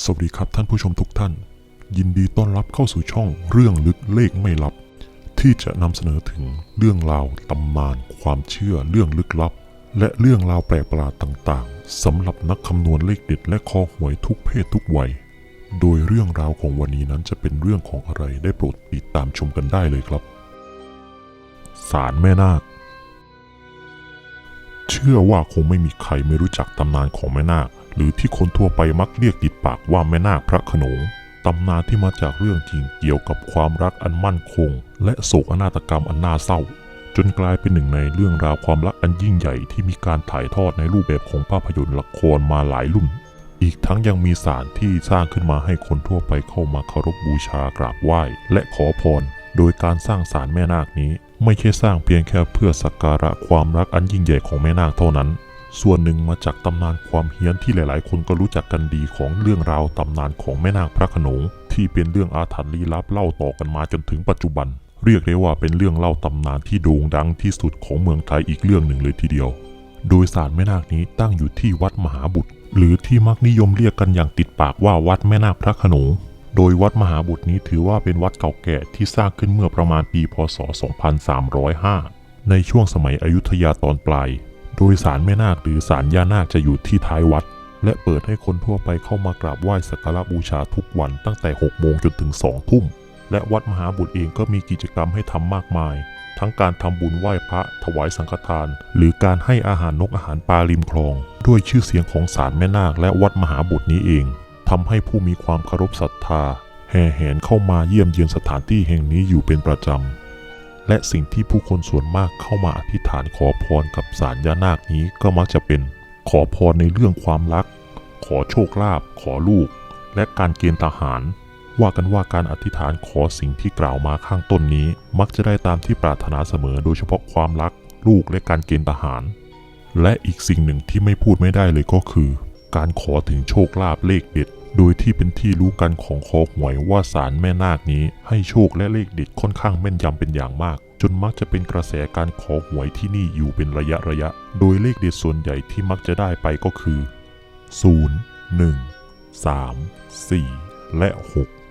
สวัสดีครับท่านผู้ชมทุกท่าน ยินดีต้อนรับเข้าสู่ช่องเรื่องลึกเลขไม่ลับ ที่จะนำเสนอถึงเรื่องราวตำนาน ความเชื่อเรื่องลึกลับ และเรื่องราวแปลกประหลาดต่างๆสำหรับนักคำนวณเลขเด็ดและคอหวยทุกเพศทุกวัย โดยเรื่องราวของวันนี้นั้นจะเป็นเรื่องของอะไรได้โปรดติดตามชมกันได้เลยครับศาลแม่นาค เชื่อว่าคงไม่มีใครไม่รู้จักตำนานของแม่นาค หรือที่คนทั่วไปมักเรียกติดปากว่าแม่นาคพระขนงตำนานที่มาจากเรื่องจริงเกี่ยวกับความรักอันมั่นคง และโศกนาฏกรรมอันน่าเศร้า จนกลายเป็นหนึ่งในเรื่องราวความรักอันยิ่งใหญ่ที่มีการถ่ายทอดในรูปแบบของภาพยนตร์ละครมาหลายรุ่น อีกทั้งยังมีศาลที่สร้างขึ้นมาให้คนทั่วไปเข้ามาเคารพบูชากราบไหว้ และขอพร โดยการสร้างศาลแม่นาคนี้ ไม่ใช่สร้างเพียงแค่เพื่อสักการะความรักอันยิ่งใหญ่ของแม่นาคเท่านั้น ส่วนหนึ่งมาจากตำนานความเฮี้ยนที่หลาย ๆ คนก็รู้จักกันดีของเรื่องราวตำนานของแม่นาคพระขนงที่เป็นเรื่องอาถรรพ์ลี้ลับเล่าต่อกันมาจนถึงปัจจุบัน เรียกได้ว่าเป็นเรื่องเล่าตำนานที่โด่งดังที่สุดของเมืองไทยอีกเรื่องหนึ่งเลยทีเดียว โดยศาลแม่นาคนี้ตั้งอยู่ที่วัดมหาบุตร หรือที่มักนิยมเรียกกันอย่างติดปากว่าวัดแม่นาคพระขนงโดยวัดมหาบุตรนี้ถือว่าเป็นวัดเก่าแก่ที่สร้างขึ้นเมื่อประมาณปี พศ 2305 ในช่วงสมัยอยุธยาตอนปลาย โดยศาลแม่นาคหรือศาลย่านาคจะอยู่ที่ท้ายวัด และเปิดให้คนทั่วไปเข้ามากราบไหว้สักการะบูชาทุกวันตั้งแต่ 6 โมงจนถึง 2 ทุ่ม และวัดมหาบุตรเองก็มีกิจกรรมให้ทำมากมาย ทั้งการทำบุญไหว้พระถวายสังฆทาน หรือการให้อาหารนกอาหารปลาริมคลอง ด้วยชื่อเสียงของศาลแม่นาคและวัดมหาบุตรนี้เองทำให้ผู้มีความเคารพศรัทธา แห่แหนเข้ามาเยี่ยมเยียนสถานที่แห่งนี้อยู่เป็นประจำ และสิ่งที่ผู้คนส่วนมากเข้ามาอธิษฐานขอพรกับศาลย่านาคนี้ก็มักจะเป็น ขอพรในเรื่องความรัก ขอโชคลาภขอลูก และการเกณฑ์ทหาร ว่ากันว่าการอธิษฐานขอสิ่งที่กล่าวมาข้างต้นนี้ มักจะได้ตามที่ปรารถนาเสมอโดยเฉพาะความรัก ลูกและการเกณฑ์ทหาร และอีกสิ่งหนึ่งที่ไม่พูดไม่ได้เลยก็คือ การขอถึงโชคลาภเลขเด็ด โดยที่เป็นที่รู้กันของคอหวยว่าสารแม่นาคนี้ให้โชคและเลขเด็ดค่อนข้างแม่นยำเป็นอย่างมาก จนมักจะเป็นกระแสการขอหวยที่นี่อยู่เป็นระยะระยะ โดยเลขเด็ดส่วนใหญ่ที่มักจะได้ไปก็คือ 0 1 3 4 และ 6